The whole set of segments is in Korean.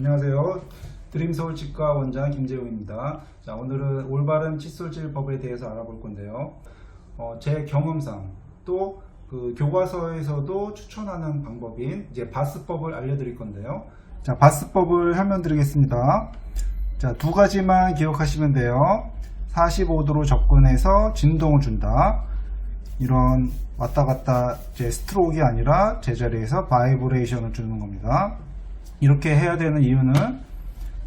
안녕하세요. 드림서울 치과 원장 김재웅입니다. 자, 오늘은 올바른 칫솔질 법에 대해서 알아볼 건데요. 어, 제 경험상 또 그 교과서에서도 추천하는 방법인 이제 바스법을 알려드릴 건데요. 자, 바스법을 설명드리겠습니다. 자, 두 가지만 기억하시면 돼요. 45도로 접근해서 진동을 준다. 이런 왔다 갔다 제 스트로크가 아니라 제자리에서 바이브레이션을 주는 겁니다. 이렇게 해야 되는 이유는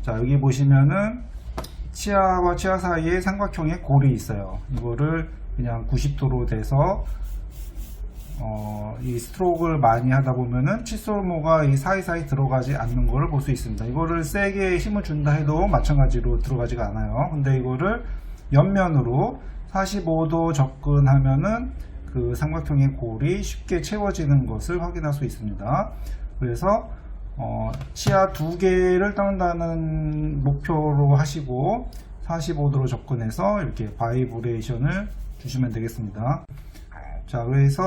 자 여기 보시면은 치아와 치아 사이에 삼각형의 골이 있어요. 이거를 그냥 90도로 돼서 어, 이 스트로크를 많이 하다 보면은 칫솔모가 이 사이사이 들어가지 않는 것을 볼 수 있습니다. 이거를 세게 힘을 준다 해도 마찬가지로 들어가지가 않아요. 근데 이거를 옆면으로 45도 접근하면은 그 삼각형의 골이 쉽게 채워지는 것을 확인할 수 있습니다. 그래서 어, 치아 두 개를 닦는다는 목표로 하시고 45도로 접근해서 이렇게 바이브레이션을 주시면 되겠습니다. 자, 그래서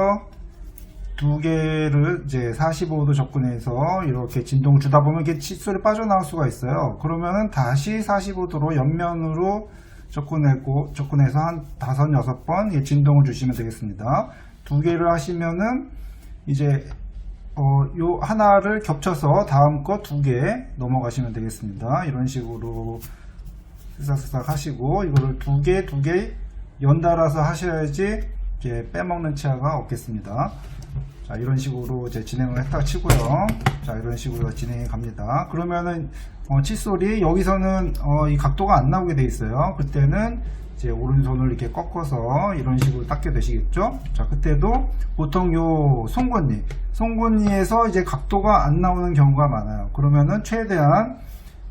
두 개를 이제 45도 접근해서 이렇게 진동을 주다 보면 이게 칫솔이 빠져나올 수가 있어요. 그러면은 다시 45도로 옆면으로 접근하고 접근해서 한 다섯 여섯 번이 진동을 주시면 되겠습니다. 두 개를 하시면은 이제 어, 요 하나를 겹쳐서 다음 거 두 개 넘어가시면 되겠습니다. 이런 식으로 스삭스삭 하시고 이거를 두 개 두 개 연달아서 하셔야지 이렇게 빼먹는 치아가 없겠습니다. 자 이런 식으로 이제 진행을 했다 치고요. 자 이런 식으로 진행해 갑니다. 그러면은 어, 칫솔이 여기서는 어, 이 각도가 안 나오게 돼 있어요. 그때는 이제 오른손을 이렇게 꺾어서 이런 식으로 닦게 되시겠죠? 자, 그때도 보통 요 송곳니, 송곳니에서 이제 각도가 안 나오는 경우가 많아요. 그러면은 최대한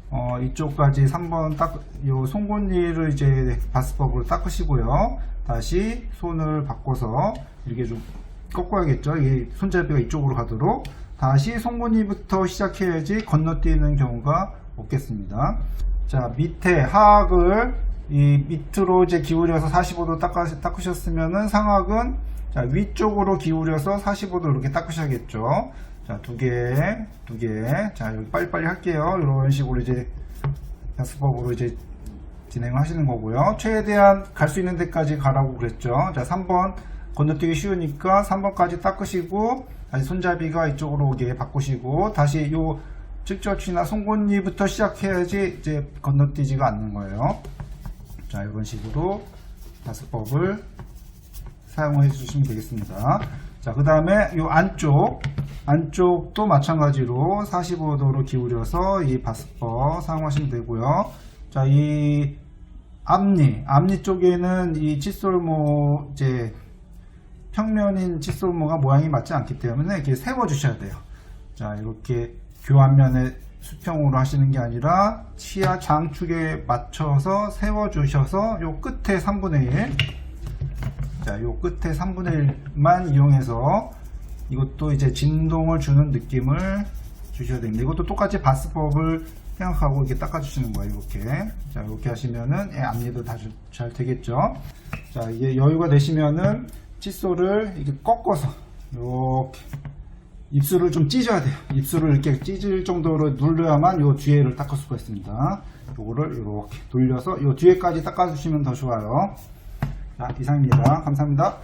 어, 이쪽까지 3번 딱, 요 송곳니를 이제 바스법으로 닦으시고요. 다시 손을 바꿔서 이렇게 좀 꺾어야겠죠. 이 손잡이가 이쪽으로 가도록. 다시 송곳니부터 시작해야지 건너뛰는 경우가 없겠습니다. 자, 밑에 하악을 이 밑으로 이제 기울여서 45도 닦아, 닦으셨으면은 상악은 자, 위쪽으로 기울여서 45도 이렇게 닦으셔야겠죠. 자, 두 개, 두 개. 자, 여기 빨리빨리 할게요. 이런 식으로 이제 연습법으로 이제 진행을 하시는 거고요. 최대한 갈 수 있는 데까지 가라고 그랬죠. 자, 3번 건너뛰기 쉬우니까 3번까지 닦으시고 다시 손잡이가 이쪽으로 오게 바꾸시고 다시 요 측접치나 송곳니부터 시작해야지 이제 건너뛰지가 않는 거예요. 자, 이런 식으로 다스법을 사용해 주시면 되겠습니다. 자, 그 다음에 이 안쪽, 안쪽도 마찬가지로 45도로 기울여서 이 바스법 사용하시면 되고요. 자, 이 앞니, 앞니 쪽에는 이 칫솔모, 이제 평면인 칫솔모가 모양이 맞지 않기 때문에 이렇게 세워 주셔야 돼요. 자, 이렇게 교환면에 수평으로 하시는 게 아니라 치아 장축에 맞춰서 세워 주셔서 요 끝에 3분의 1 자, 요 끝에 3분의 1만 이용해서 이것도 이제 진동을 주는 느낌을 주셔야 됩니다. 이것도 똑같이 바스법을 생각하고 이렇게 닦아주시는 거예요. 이렇게. 자, 이렇게 하시면은 예, 앞니도 다 잘 되겠죠. 자, 이게 여유가 되시면은 칫솔을 이렇게 꺾어서 이렇게 입술을 좀 찢어야 돼요. 입술을 이렇게 찢을 정도로 눌러야만 요 뒤에를 닦을 수가 있습니다. 요거를 이렇게 돌려서 요 뒤에까지 닦아주시면 더 좋아요. 자, 이상입니다. 감사합니다.